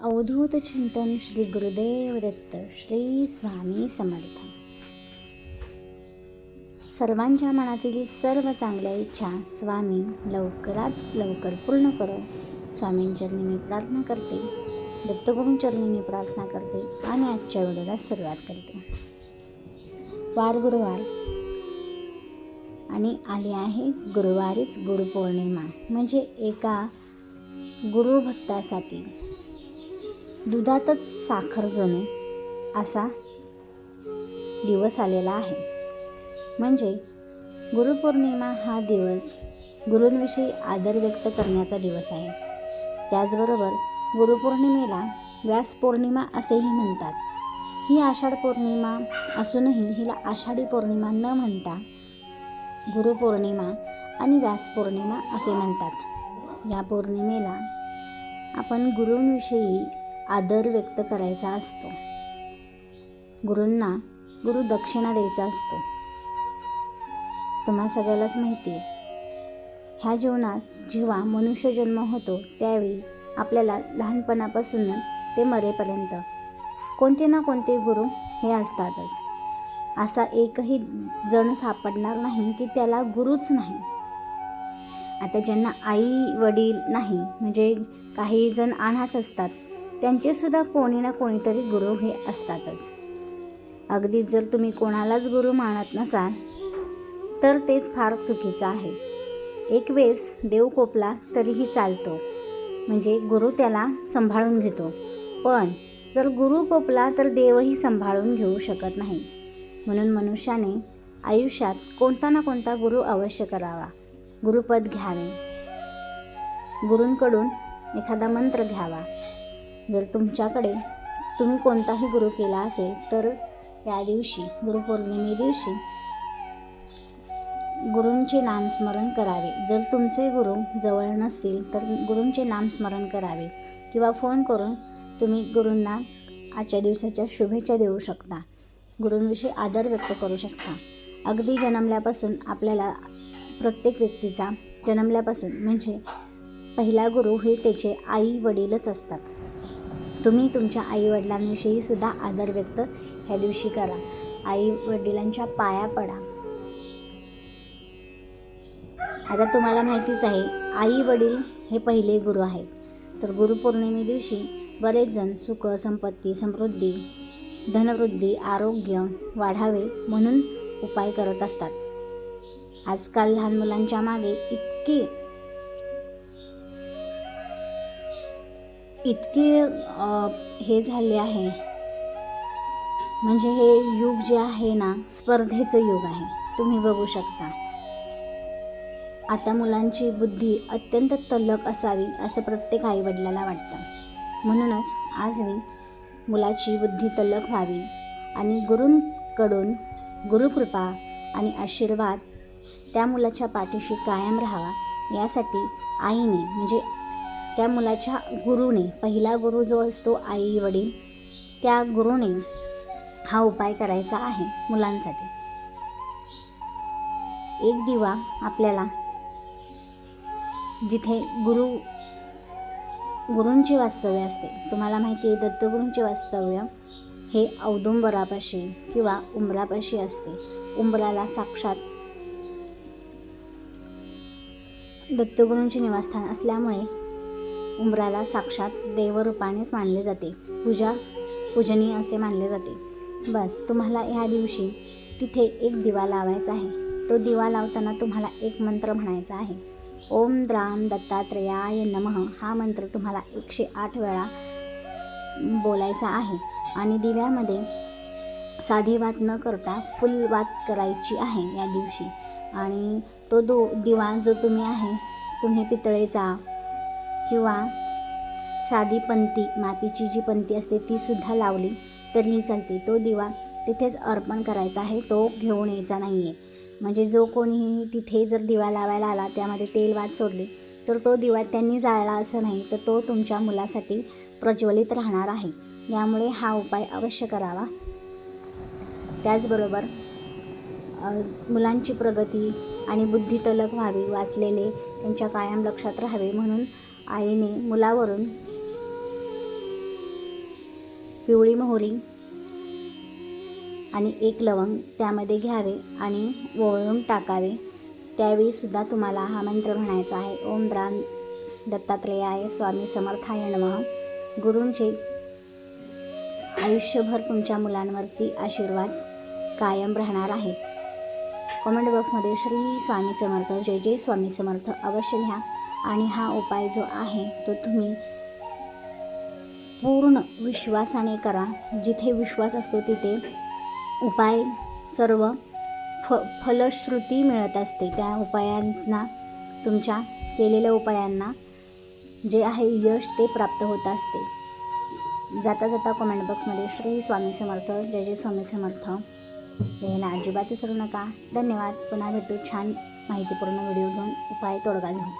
अवधूत चिंतन श्री गुरुदेव दत्त श्री स्वामी समर्थ. सर्वांच्या मनातील सर्व चांगल्या इच्छा स्वामी लवकरात लवकर पूर्ण करो. स्वामींचरणी मी प्रार्थना करते. दत्तगुरूंचरणी मी प्रार्थना करते आणि आजच्या व्हिडिओला सुरुवात करते. वार गुरुवार. आणि आली आहे गुरुवारीच गुरुपौर्णिमा. म्हणजे एका गुरुभक्तासाठी. दुधातच साखर जणू असा दिवस आलेला आहे. म्हणजे गुरुपौर्णिमा हा दिवस गुरूंविषयी आदर व्यक्त करण्याचा दिवस आहे. त्याचबरोबर गुरुपौर्णिमेला व्यास पौर्णिमा असेही म्हणतात. ही आषाढ पौर्णिमा असूनही हिला आषाढी पौर्णिमा न म्हणता गुरुपौर्णिमा आणि व्यास पौर्णिमा असे म्हणतात. या पौर्णिमेला आपण गुरूंविषयी आदर व्यक्त करायचा असतो. गुरूंना गुरु दक्षिणा द्यायचा असतो. तुम्हा सगळ्यालाच माहिती आहे. ह्या जीवनात जेव्हा मनुष्य जन्म होतो त्यावेळी आपल्याला लहानपणापासून ते मरेपर्यंत कोणते ना कोणते गुरु हे असतातच. असा एकही जण सापडणार नाही की त्याला गुरुच नाही. आता ज्यांना आई वडील नाही म्हणजे काही जण अनाथ असतात त्यांचेसुद्धा कोणी ना कोणीतरी गुरु हे असतातच. अगदी जर तुम्ही कोणालाच गुरु मानत नसाल तर तेच फार चुकीचं आहे. एक वेळेस देव कोपला तरीही चालतो. म्हणजे गुरु त्याला सांभाळून घेतो. पण जर गुरु कोपला तर देवही सांभाळून घेऊ शकत नाही. म्हणून मनुष्याने आयुष्यात कोणता ना कोणता गुरु अवश्य करावा. गुरुपद घ्यावे. गुरूंकडून एखादा मंत्र घ्यावा. जर तुमच्याकडे तुम्ही कोणताही गुरु केला असेल तर या दिवशी गुरुपौर्णिमे दिवशी गुरूंचे नामस्मरण करावे. जर तुमचे गुरु जवळ नसतील तर गुरूंचे नामस्मरण करावे किंवा फोन करून तुम्ही गुरूंना आजच्या दिवसाच्या शुभेच्छा देऊ शकता. गुरूंविषयी आदर व्यक्त करू शकता. अगदी जन्मल्यापासून आपल्याला प्रत्येक व्यक्तीचा जन्मल्यापासून म्हणजे पहिला गुरु हे त्याचे आई वडीलच असतात. तुम्ही तुमच्या आईवडिलांविषयी सुद्धा आदर व्यक्त ह्या दिवशी करा. आई वडिलांच्या पाया पडा. आता तुम्हाला माहितीच आहे आई वडील हे पहिले गुरु आहेत. तर गुरुपौर्णिमे दिवशी बरेच जण सुख संपत्ती समृद्धी धनवृद्धी आरोग्य वाढावे म्हणून उपाय करत असतात. आजकाल लहान मुलांच्या मागे इतके इतके हे झाले आहे. म्हणजे हे युग जे आहे ना स्पर्धेचं युग आहे. तुम्ही बघू शकता. आता मुलांची बुद्धी अत्यंत तल्लक असावी असं प्रत्येक आईवडिलाला वाटतं. म्हणूनच आज मी मुलाची बुद्धी तल्लक व्हावी आणि गुरूंकडून गुरुकृपा आणि आशीर्वाद त्या मुलाच्या पाठीशी कायम राहावा यासाठी आईने म्हणजे त्या मुलाच्या गुरुने पहिला गुरु जो असतो आई वडील त्या गुरुने हा उपाय करायचा आहे मुलांसाठी. एक दिवा आपल्याला जिथे गुरु गुरूंचे वास्तव्य असते. तुम्हाला माहिती आहे दत्तगुरूंचे वास्तव्य हे औदुंबरापाशी किंवा उंबरापाशी असते. उंबराला साक्षात दत्तगुरूंचे निवासस्थान असल्यामुळे उंबराला साक्षात देवरूपानेच मानले जाते. पूजा पूजनीय असे मानले जाते. बस तुम्हाला ह्या दिवशी तिथे एक दिवा लावायचा आहे. तो दिवा लावताना तुम्हाला एक मंत्र म्हणायचा आहे. ओम द्राम दत्तात्रेयाय नमः. हा मंत्र तुम्हाला एकशे आठ वेळा बोलायचा आहे. आणि दिव्यामध्ये साधी वात न करता फुल वात करायची आहे या दिवशी. आणि तो दो दिवा जो तुम्ही आहे तुम्ही पितळेचा किंवा साधी पंती मातीची जी पंती असते ती सुद्धा लावली तरीही चालते. तो दिवा तिथेच अर्पण करायचा आहे तो घेऊन यायचा नाही आहे म्हणजे जो कोणीही तिथे जर दिवा लावायला आला त्यामध्ये तेल वाद सोडली तर तो दिवा त्यांनी जाळला असं नाही तर तो तुमच्या मुलासाठी प्रज्वलित राहणार आहे. यामुळे हा उपाय अवश्य करावा. त्याचबरोबर मुलांची प्रगती आणि बुद्धी तलक व्हावी वाचलेले त्यांच्या कायम लक्षात राहावे म्हणून आईने मुलावरून पिवळी मोहरी आणि एक लवंग त्यामध्ये घ्यावे आणि वळून टाकावे. त्यावेळीसुद्धा तुम्हाला हा मंत्र म्हणायचा आहे. ओम द्रान दत्तात्रेयाय स्वामी समर्थाय नमः. गुरूंचे आयुष्यभर तुमच्या मुलांवरती आशीर्वाद कायम राहणार आहे. कमेंट बॉक्समध्ये श्री स्वामी समर्थ जय जय स्वामी समर्थ अवश्य लिहा. आणि हा उपाय जो आहे तो तुम्ही पूर्ण विश्वासाने करा. जिथे विश्वास असतो तिथे उपाय सर्व फ फलश्रुती मिळत असते. त्या उपायांना तुमच्या केलेल्या उपायांना जे आहे यश ते प्राप्त होत असते. जाता जाता कमेंट बॉक्समध्ये श्री स्वामी समर्थ जय जय स्वामी समर्थ. लिहायला अजिबात विसरू नका. धन्यवाद. पुन्हा भेटू छान माहितीपूर्ण व्हिडिओ घेऊन. उपाय तोडगा घेऊन.